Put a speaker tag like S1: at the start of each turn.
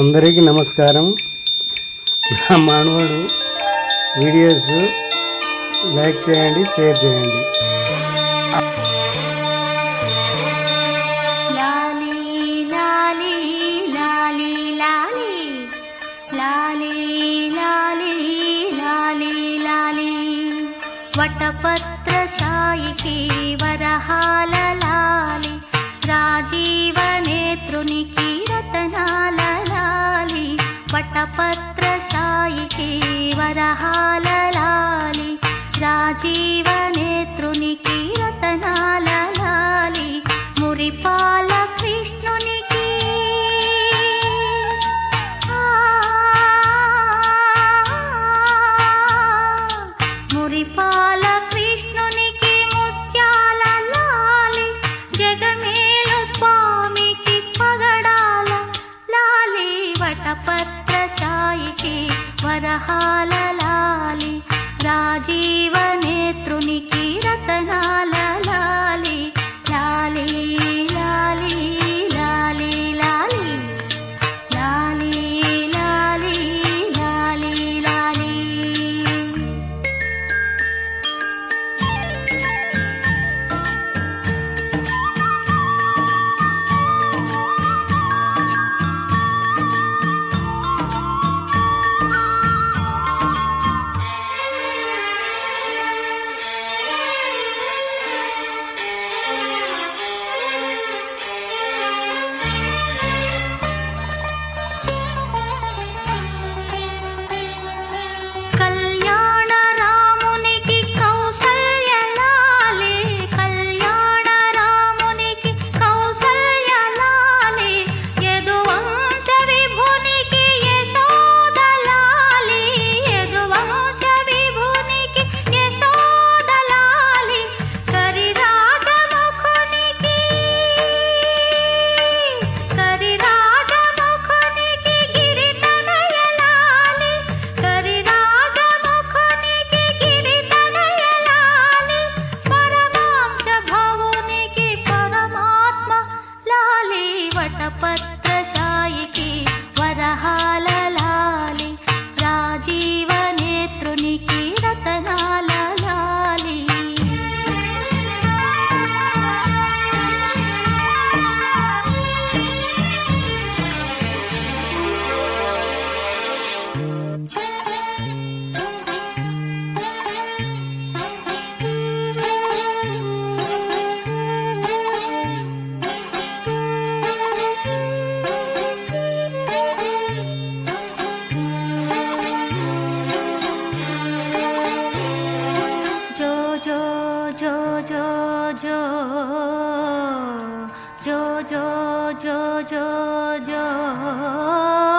S1: అందరికీ నమస్కారం. నా మానవుడు వీడియోస్ లైక్ చేయండి షేర్ చేయండి.
S2: వటపత్ర సాయికి వరహాల లాలి. రాజీవ నేత్రునికి రతనాల. పటపత్రశాయికి రాజీవ రాజీవనేత్రునికి రతనాలలాలి మురిపాల కృష్ణునికి మురిపాల కృష్ణునికి సాయికి వరహాల లాలి రాజీవ నేత్రునికి రతనాల jo jo jo jo jo